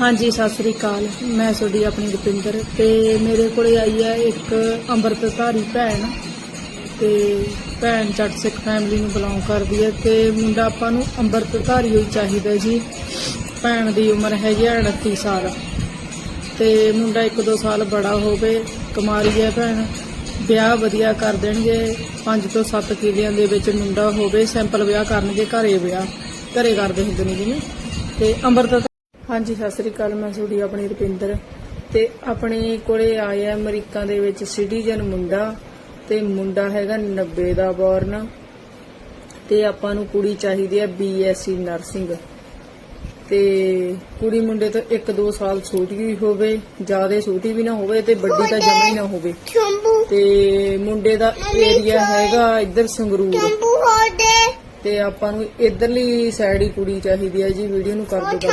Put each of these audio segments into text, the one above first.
ਹਾਂਜੀ, ਸਤਿ ਸ੍ਰੀ ਅਕਾਲ। ਮੈਂ ਤੁਹਾਡੀ ਆਪਣੀ ਰੁਪਿੰਦਰ ਤੇ ਮੇਰੇ ਕੋਲੇ ਆਈ ਹੈ ਇੱਕ ਅੰਮ੍ਰਿਤਧਾਰੀ ਭੈਣ ਤੇ ਭੈਣ ਜੱਟ ਸਿੱਖ ਫੈਮਿਲੀ ਨੂੰ ਬਿਲੋਂਗ ਕਰਦੀ ਹੈ ਤੇ ਮੁੰਡਾ ਆਪਾਂ ਨੂੰ ਅੰਮ੍ਰਿਤਧਾਰੀ ਹੋਈ ਚਾਹੀਦਾ ਜੀ। ਭੈਣ ਦੀ ਉਮਰ ਹੈਗੀ ਹੈ 38 ਸਾਲ ਤੇ ਮੁੰਡਾ 1-2 ਸਾਲ ਬੜਾ ਹੋਵੇ ਕੁਮਾਰੀ ਹੈ ਭੈਣ। ਵਿਆਹ ਵਧੀਆ ਕਰ ਦੇਣਗੇ 5 ਤੋਂ 7 ਕਿਲਿਆਂ ਦੇ ਵਿੱਚ ਮੁੰਡਾ ਹੋਵੇ ਸਿੰਪਲ ਵਿਆਹ ਕਰਨਗੇ, ਘਰੇ ਵਿਆਹ, ਘਰੇ ਕਰਦੇ ਹੁੰਦੇ ਨੇ ਜਿਵੇਂ ਤੇ ਅੰਮ੍ਰਿਤ ਹਾਂਜੀ ਸਤਿ ਸ੍ਰੀ ਅਕਾਲ ਮੈਂ ਤੁਹਾਡੀ ਆਪਣੀ ਰੁਪਿੰਦਰ ਤੇ ਆਪਣੇ ਕੋਲੇ ਆਇਆ ਅਮਰੀਕਾ ਦੇ ਵਿੱਚ ਸਿਟੀਜ਼ਨ ਮੁੰਡਾ ਤੇ ਮੁੰਡਾ ਹੈਗਾ 90 ਦਾ ਬੋਰਨ ਤੇ ਆਪਾਂ ਨੂੰ ਕੁੜੀ ਚਾਹੀਦੀ ਹੈ ਬੀਐਸਸੀ ਨਰਸਿੰਗ ਤੇ ਕੁੜੀ ਮੁੰਡੇ ਤੋਂ 1-2 ਸਾਲ ਛੋਟੀ ਵੀ ਹੋਵੇ ਜ਼ਿਆਦਾ ਛੋਟੀ ਵੀ ਨਾ ਹੋਵੇ ਤੇ ਵੱਡੀ ਤਾਂ ਜਮਾ ਹੀ ਨਾ ਹੋਵੇ। ਤੇ ਮੁੰਡੇ ਦਾ ਏਰੀਆ ਹੈਗਾ ਇੱਧਰ ਸੰਗਰੂਰ। ਤੇ ਆਪਾਂ ਨੂੰ ਇਧਰਲੀ ਸਾਈਡ ਹੀ ਕੁੜੀ ਚਾਹੀਦੀ ਹੈ ਜੀ ਵੀਡੀਓ ਨੂੰ ਕਰ ਦਿਓ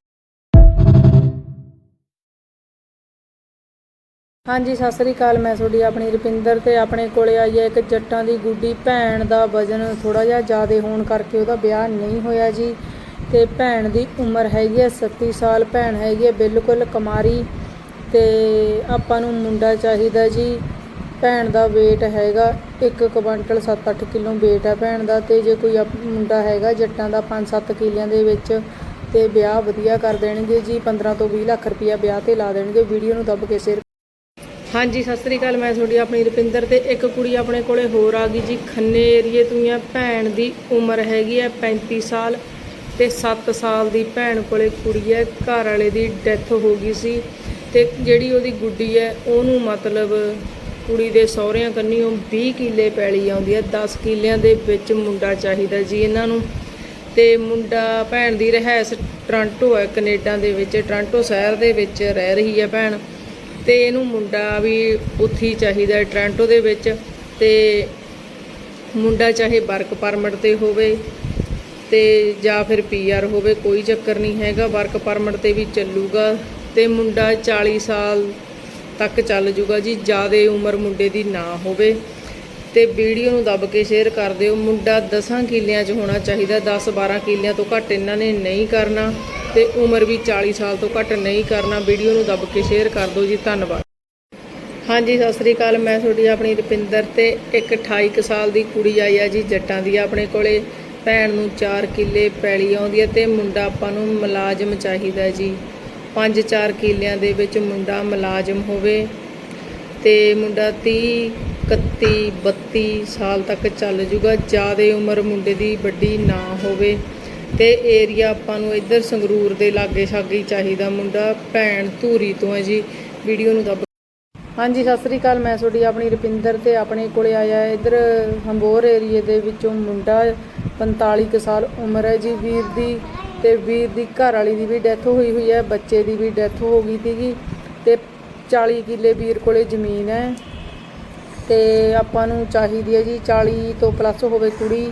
ਹਾਂਜੀ, ਸਤਿ ਸ੍ਰੀ ਅਕਾਲ। ਮੈਂ ਤੁਹਾਡੀ ਆਪਣੀ ਰੁਪਿੰਦਰ ਤੇ ਆਪਣੇ ਕੋਲੇ ਆਈ ਹੈ ਇੱਕ ਜੱਟਾਂ ਦੀ ਗੁੱਡੀ। ਭੈਣ ਦਾ ਵਜ਼ਨ ਥੋੜਾ ਜਿਹਾ ਜ਼ਿਆਦਾ ਹੋਣ ਕਰਕੇ ਉਹਦਾ ਵਿਆਹ ਨਹੀਂ ਹੋਇਆ ਜੀ। ਤੇ ਭੈਣ ਦੀ ਉਮਰ ਹੈਗੀ ਹੈ 37 ਸਾਲ। ਭੈਣ ਹੈਗੀ ਹੈ ਬਿਲਕੁਲ ਕੁਮਾਰੀ ਤੇ ਆਪਾਂ ਨੂੰ ਮੁੰਡਾ ਚਾਹੀਦਾ ਜੀ। ਭੈਣ ਦਾ weight ਹੈਗਾ 1 ਕੁਇੰਟਲ 7-8 ਕਿਲੋ weight ਹੈ ਭੈਣ ਦਾ ਤੇ ਜੇ ਕੋਈ ਆਪ- ਮੁੰਡਾ ਹੈਗਾ ਜੱਟਾਂ ਦਾ 5-7 ਕਿੱਲਿਆਂ ਦੇ ਵਿੱਚ ਤੇ ਵਿਆਹ ਵਧੀਆ ਕਰ ਦੇਣਗੇ ਜੀ। 15 ਤੋਂ 20 ਲੱਖ ਰੁਪਇਆ ਵਿਆਹ ਤੇ ਲਾ ਦੇਣਗੇ। ਵੀਡੀਓ ਨੂੰ ਦੱਬ ਕੇ ਸ਼ੇਅਰ ਹਾਂਜੀ, ਸਤਿ ਸ੍ਰੀ ਅਕਾਲ, ਮੈਂ ਤੁਹਾਡੀ ਆਪਣੀ ਰੁਪਿੰਦਰ ਤੇ ਇੱਕ ਕੁੜੀ ਆਪਣੇ ਕੋਲੇ ਹੋਰ ਆ ਗਈ ਜੀ। ਖੰਨੇ ਏਰੀਏ ਤੋਂ ਆ, ਭੈਣ ਦੀ ਉਮਰ ਹੈਗੀ ਹੈ 35 ਸਾਲ ਤੇ 7 ਸਾਲ ਦੀ ਭੈਣ ਕੋਲੇ ਕੁੜੀ ਹੈ ਘਰ ਵਾਲੇ ਦੀ ਡੈਥ ਹੋ ਗਈ ਸੀ ਤੇ ਜਿਹੜੀ ਉਹਦੀ ਗੁੱਡੀ ਹੈ ਉਹਨੂੰ ਮਤਲਬ ਕੁੜੀ ਦੇ ਸਹੁਰਿਆਂ ਕੰਨੀ ਉਹ 20 ਕਿੱਲੇ ਪੈਲੀ ਆਉਂਦੀ ਹੈ 10 ਕਿੱਲਿਆਂ ਦੇ ਵਿੱਚ ਮੁੰਡਾ ਚਾਹੀਦਾ ਜੀ ਇਹਨਾਂ ਨੂੰ। ਤੇ ਮੁੰਡਾ, ਭੈਣ ਦੀ ਰਹਿائش ਟ੍ਰਾਂਟੋ ਹੈ ਕੈਨੇਡਾ ਦੇ ਵਿੱਚ, ਟ੍ਰਾਂਟੋ ਸ਼ਹਿਰ ਦੇ ਵਿੱਚ ਰਹਿ ਰਹੀ ਹੈ ਭੈਣ। ਤੇ ਇਹਨੂੰ ਮੁੰਡਾ ਵੀ ਉੱਥੇ ਹੀ ਚਾਹੀਦਾ ਹੈ, ਟ੍ਰਾਂਟੋ ਦੇ ਵਿੱਚ। ਤੇ ਮੁੰਡਾ ਚਾਹੇ ਵਰਕ ਪਰਮਿਟ ਤੇ ਹੋਵੇ ਤੇ ਜਾਂ ਫਿਰ ਪੀਆਰ ਹੋਵੇ, ਕੋਈ ਚੱਕਰ ਨਹੀਂ ਹੈਗਾ, ਵਰਕ ਪਰਮਿਟ ਤੇ ਵੀ ਚੱਲੂਗਾ। ਤੇ ਮੁੰਡਾ 40 ਸਾਲ ਤੱਕ ਚੱਲ ਜੂਗਾ ਜੀ, ਜ਼ਿਆਦਾ ਉਮਰ ਮੁੰਡੇ ਦੀ ਨਾ ਹੋਵੇ। ਤੇ ਵੀਡੀਓ ਨੂੰ ਦੱਬ ਕੇ ਸ਼ੇਅਰ ਕਰ ਦਿਓ। ਮੁੰਡਾ 10 ਕਿੱਲਿਆਂ 'ਚ ਹੋਣਾ ਚਾਹੀਦਾ 10 12 ਕਿੱਲਿਆਂ ਤੋਂ ਘੱਟ ਇਹਨਾਂ ਨੇ ਨਹੀਂ ਕਰਨਾ ਤੇ ਉਮਰ ਵੀ 40 ਸਾਲ ਤੋਂ ਘੱਟ ਨਹੀਂ ਕਰਨਾ। ਵੀਡੀਓ ਨੂੰ ਦੱਬ ਕੇ ਸ਼ੇਅਰ ਕਰ ਦਿਓ ਜੀ, ਧੰਨਵਾਦ। ਹਾਂਜੀ, ਸਤਿ ਸ੍ਰੀ ਅਕਾਲ। ਮੈਂ ਤੁਹਾਡੀ ਆਪਣੀ ਰੁਪਿੰਦਰ ਤੇ ਇੱਕ 28 ਕੁ ਸਾਲ ਦੀ ਕੁੜੀ ਆਈ ਆ ਜੀ, ਜੱਟਾਂ ਦੀ ਆਪਣੇ ਕੋਲੇ। ਭੈਣ ਨੂੰ 4 ਕਿੱਲੇ ਪੈਲੀ ਆਉਂਦੀ ਹੈ ਤੇ ਮੁੰਡਾ ਆਪਾਂ ਨੂੰ ਮੁਲਾਜ਼ਮ ਚਾਹੀਦਾ ਜੀ। 5-4 ਕਿੱਲਿਆਂ ਦੇ ਵਿੱਚ ਮੁੰਡਾ ਮੁਲਾਜ਼ਮ ਹੋਵੇ ਤੇ ਮੁੰਡਾ 30 31 32 ਸਾਲ ਤੱਕ ਚੱਲ ਜੂਗਾ। ਜ਼ਿਆਦਾ ਉਮਰ ਮੁੰਡੇ ਦੀ ਵੱਡੀ ਨਾ ਹੋਵੇ ਤੇ ਏਰੀਆ ਆਪਾਂ ਨੂੰ ਇੱਧਰ ਸੰਗਰੂਰ ਦੇ ਲਾਗੇ ਛਾਗੇ ਚਾਹੀਦਾ ਮੁੰਡਾ। ਭੈਣ ਧੂਰੀ ਤੋਂ ਹੈ ਜੀ। ਵੀਡੀਓ ਨੂੰ ਦੱਬ ਹਾਂਜੀ, ਸਤਿ ਸ੍ਰੀ ਅਕਾਲ। ਮੈਂ ਤੁਹਾਡੀ ਆਪਣੀ ਰੁਪਿੰਦਰ ਤੇ ਆਪਣੇ ਕੋਲੇ ਆਇਆ ਇੱਧਰ ਹੰਬੋਰ ਏਰੀਏ ਦੇ ਵਿੱਚੋਂ ਮੁੰਡਾ 45 ਕੁ ਸਾਲ ਉਮਰ ਹੈ ਜੀ। ਵੀਰ ਦੀ ਤੇ ਵੀਰ ਦੀ ਘਰ ਵਾਲੀ ਦੀ ਵੀ ਡੈਥ ਹੋਈ ਹੋਈ ਹੈ। ਬੱਚੇ ਦੀ ਵੀ ਡੈਥ ਹੋ ਗਈ ਸੀਗੀ ਤੇ 40 ਕਿੱਲੇ ਵੀਰ ਕੋਲੇ ਜ਼ਮੀਨ ਹੈ। ਤੇ ਆਪਾਂ ਨੂੰ ਚਾਹੀਦੀ ਹੈ ਜੀ 40 ਤੋਂ ਪਲੱਸ ਹੋਵੇ ਕੁੜੀ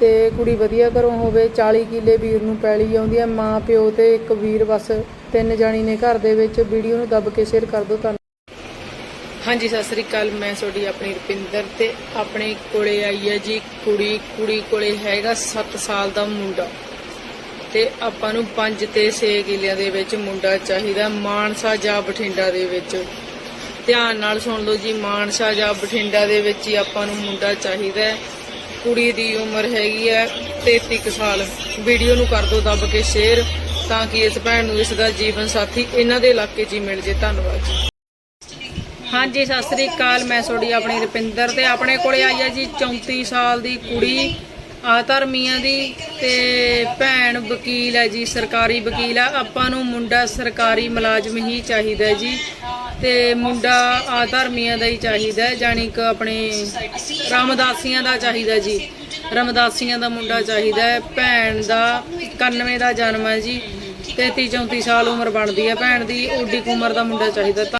ਤੇ ਕੁੜੀ ਵਧੀਆ ਘਰੋਂ ਹੋਵੇ 40 ਕਿੱਲੇ ਵੀਰ ਨੂੰ ਪੈਲੀ ਆਉਂਦੀ ਹੈ, ਮਾਂ ਪਿਓ ਤੇ ਇੱਕ ਵੀਰ ਬਸ, ਤਿੰਨ ਜਾਣੀ ਨੇ ਘਰ ਦੇ ਵਿੱਚ, ਵੀਡੀਓ ਨੂੰ ਦੱਬ ਕੇ ਸ਼ੇਅਰ ਕਰ ਦਿਓ ਧੰਨਵਾਦ ਹਾਂਜੀ, ਸਤਿ ਸ੍ਰੀ ਅਕਾਲ, ਮੈਂ ਤੁਹਾਡੀ ਆਪਣੀ ਰੁਪਿੰਦਰ ਤੇ ਆਪਣੇ ਕੋਲੇ ਆਈ ਹੈ ਜੀ ਕੁੜੀ ਕੁੜੀ ਕੋਲੇ ਹੈਗਾ 7 ਸਾਲ ਦਾ ਮੁੰਡਾ ਤੇ ਆਪਾਂ ਨੂੰ 5 ਤੇ 6 ਕਿੱਲਿਆਂ ਦੇ ਵਿੱਚ ਮੁੰਡਾ ਚਾਹੀਦਾ, ਮਾਨਸਾ ਜਾਂ ਬਠਿੰਡਾ ਦੇ ਵਿੱਚ। ਧਿਆਨ ਨਾਲ ਸੁਣ ਲਓ ਜੀ, ਮਾਨਸਾ ਜਾਂ ਬਠਿੰਡਾ ਦੇ ਵਿੱਚ ਹੀ ਆਪਾਂ ਨੂੰ ਮੁੰਡਾ ਚਾਹੀਦਾ ਹੈ। ਕੁੜੀ ਦੀ ਉਮਰ ਹੈਗੀ ਹੈ 33 ਕੁ ਸਾਲ। ਵੀਡੀਓ ਨੂੰ ਕਰ ਦਿਓ ਦੱਬ ਕੇ ਸ਼ੇਅਰ ਤਾਂ ਕਿ ਇਸ ਭੈਣ ਨੂੰ ਇਸ ਦਾ ਜੀਵਨ ਸਾਥੀ ਇਹਨਾਂ ਦੇ ਇਲਾਕੇ 'ਚ ਹੀ ਮਿਲ ਜੇ। ਧੰਨਵਾਦ ਜੀ। ਹਾਂਜੀ, ਸਤਿ ਸ੍ਰੀ ਅਕਾਲ, ਮੈਂ ਤੁਹਾਡੀ ਆਪਣੀ ਰੁਪਿੰਦਰ ਤੇ ਆਪਣੇ ਕੋਲੇ ਆਈ ਹੈ ਜੀ 34 ਸਾਲ ਦੀ ਕੁੜੀ, ਆਤਰ ਮੀਆਂ ਦੀ ਤੇ ਭੈਣ ਵਕੀਲ ਹੈ ਜੀ, ਸਰਕਾਰੀ ਵਕੀਲ ਆ ਆਪਾਂ ਨੂੰ ਮੁੰਡਾ ਸਰਕਾਰੀ ਮੁਲਾਜ਼ਮ ਹੀ ਚਾਹੀਦਾ ਜੀ। ਤੇ ਮੁੰਡਾ ਆ ਧਰਮੀਆਂ ਦਾ ਹੀ ਚਾਹੀਦਾ ਹੈ ਜਾਨੀ ਕਿ ਆਪਣੇ ਰਾਮਦਾਸੀਆਂ ਦਾ ਚਾਹੀਦਾ ਜੀ। ਰਾਮਦਾਸੀਆਂ ਦਾ ਮੁੰਡਾ ਚਾਹੀਦਾ ਹੈ, ਭੈਣ ਦਾ 91 ਦਾ ਜਨਮ ਹੈ ਜੀ 33 34 ਸਾਲ ਉਮਰ ਬਣਦੀ ਹੈ। ਭੈਣ ਦੀ ਓਡੀ ਕੁ ਉਮਰ ਦਾ ਮੁੰਡਾ ਚਾਹੀਦਾ। ਤਾਂ